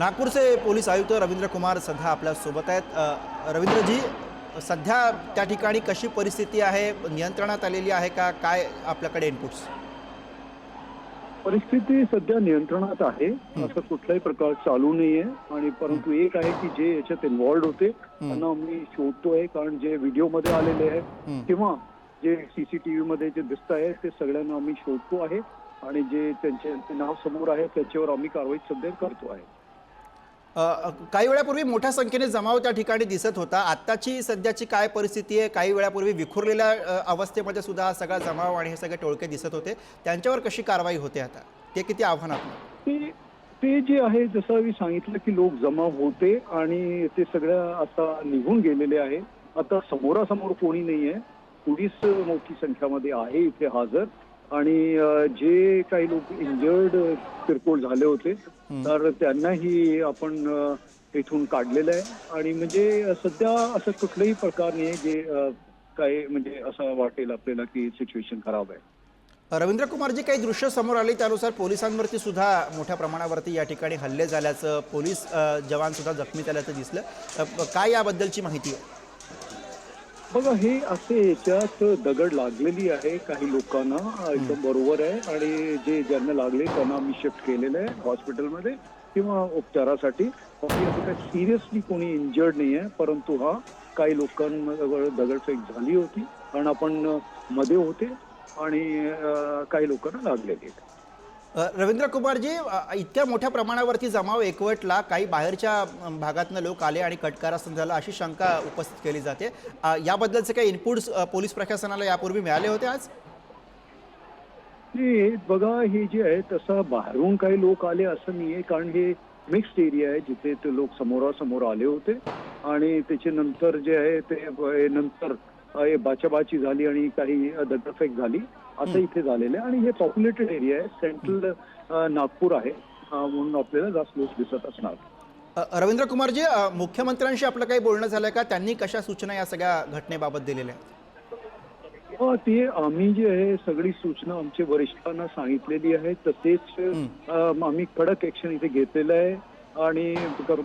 नागपूरचे पोलीस आयुक्त रवींद्र कुमार सध्या आपल्यासोबत आहेत. रवींद्रजी सध्या त्या ठिकाणी कशी परिस्थिती आहे? नियंत्रणात आलेली आहे का? काय आपल्याकडे इनपुट्स परिस्थिती सध्या नियंत्रणात आहे. असं कुठलाही प्रकार चालू नाहीये. आणि परंतु एक आहे की जे याच्यात इन्व्हॉल्ड होते त्यांना आम्ही शोधतोय. कारण जे व्हिडिओमध्ये आलेले आहे किंवा जे सीसीटीव्ही मध्ये जे दिसत आहे ते सगळ्यांना आम्ही शोधतो आहे. आणि जे त्यांचे नाव समोर आहे त्याच्यावर आम्ही कारवाई सध्या करतो आहे. काही वेळापूर्वी मोठ्या संख्येने जमाव त्या ठिकाणी दिसत होता. आत्ताची सध्याची काय परिस्थिती आहे? काही वेळापूर्वी विखुरलेल्या अवस्थेमध्ये सुद्धा सगळा जमाव आणि हे सगळे टोळके दिसत होते. त्यांच्यावर कशी कारवाई होते आता? ते किती आव्हानात्मक? ते ते जे आहे जसं मी सांगितलं की लोक जमा होते आणि ते सगळं आता निघून गेलेले आहे. आता समोरासमोर कोणी नाही आहे पोलीस मोठी संख्यामध्ये आहे इथे हजर. आणि जे काही लोक इंजर्ड किरकोळ झाले होते तर त्यांनाही आपण इथून काढलेलं आहे. आणि म्हणजे सध्या असं कुठलाही प्रकार नाही जे काय म्हणजे असं वाटेल आपल्याला की सिच्युएशन खराब आहे. रवींद्र कुमारजी काही दृश्य समोर आली त्यानुसार पोलिसांवरती सुद्धा मोठ्या प्रमाणावरती या ठिकाणी हल्ले झाल्याचं पोलीस जवान सुद्धा जखमी झाल्याचं दिसलं. काय याबद्दलची माहिती आहे? बघा हे असे याच्यात दगड लागलेली आहे काही लोकांना. एकदम बरोबर आहे. आणि जे ज्यांना लागले त्यांना आम्ही शिफ्ट केलेलं आहे हॉस्पिटलमध्ये किंवा उपचारासाठी. असं काही सिरियसली कोणी इंजर्ड नाही आहे. परंतु हा काही लोकांवर दगडफेक झाली होती. कारण आपण मध्ये होते आणि काही लोकांना लागलेली रवींद्र कुमारजी इतक्या मोठ्या प्रमाणावरती जमाव एकवटला काही बाहेरच्या भागातनं लोक आले आणि कटकारासन झाला अशी शंका उपस्थित केली जाते. याबद्दलचे काही इनपुट्स पोलीस प्रशासनाला यापूर्वी मिळाले होते आज? बघा हे जे आहे तसं बाहेरून काही लोक आले असं नाहीये कारण हे मिक्स्ड एरिया आहे जिथे ते लोक समोरासमोर आले होते. आणि त्याच्यानंतर जे आहे ते नंतर बाचाबाची झाली आणि काही दगडफेक झाली असं इथे झालेलं आहे. आणि हे पॉप्युलेटेड एरिया आहे सेंट्रल नागपूर आहे म्हणून आपल्याला जास्त लोक दिसत असणार. रवींद्र कुमारजी मुख्यमंत्र्यांशी आपलं काही बोलणं झालं का? त्यांनी कशा सूचना या सगळ्या घटनेबाबत दिलेल्या आहेत? ते आम्ही जे आहे सगळी सूचना आमच्या वरिष्ठांना सांगितलेली आहे तसेच अ, आम्ही कडक ऍक्शन इथे घेतलेलं आहे. आणि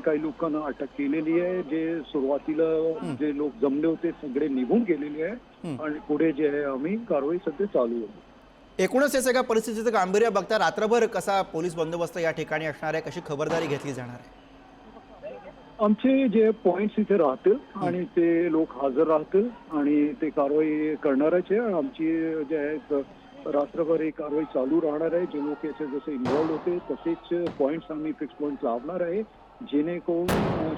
काही लोकांना अटक केलेली आहे. जे सुरुवातीला जे लोक जमले होते सगळे निघून गेलेले आहे आणि पुढे जे आहे आम्ही कारवाई सध्या चालू आहे. एकूणच या सगळ्या परिस्थितीचं गांभीर्य बघता रात्रभर कसा पोलीस बंदोबस्त या ठिकाणी असणार आहे? कशी खबरदारी घेतली जाणार आहे? आमचे जे पॉइंट्स इथे राहतील आणि ते लोक हजर राहतील आणि ते कारवाई करणारच आहे. आमची जे आहे रात्रभर ही कारवाई चालू राहणार आहे. जे लोक याचे जसे इन्व्हॉल्ड होते तसेच पॉइंट्स आम्ही फिक्स पॉइंट लावणार आहे जेणेकरून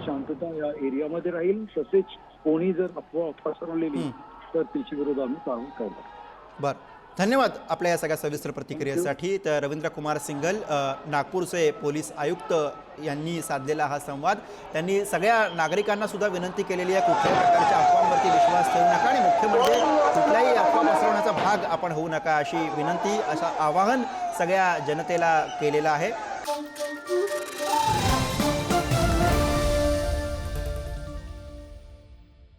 शांतता या एरियामध्ये राहील. तसेच कोणी जर अफवा पसरवलेली तर त्याच्या विरोधात आम्ही कारवाई करणार. बरं. धन्यवाद आपल्या या सगळ्या सविस्तर प्रतिक्रियेसाठी. तर रवींद्र कुमार सिंगल नागपूरचे पोलीस आयुक्त यांनी साधलेला हा संवाद. त्यांनी सगळ्या नागरिकांना सुद्धा विनंती केलेली आहे कुठल्याही प्रकारच्या अफवांवरती विश्वास ठेवू नका. आणि मुख्य म्हणजे भाग आपण होऊ नका अशी विनंती असं आवाहन सगळ्या जनतेला केलेलं आहे.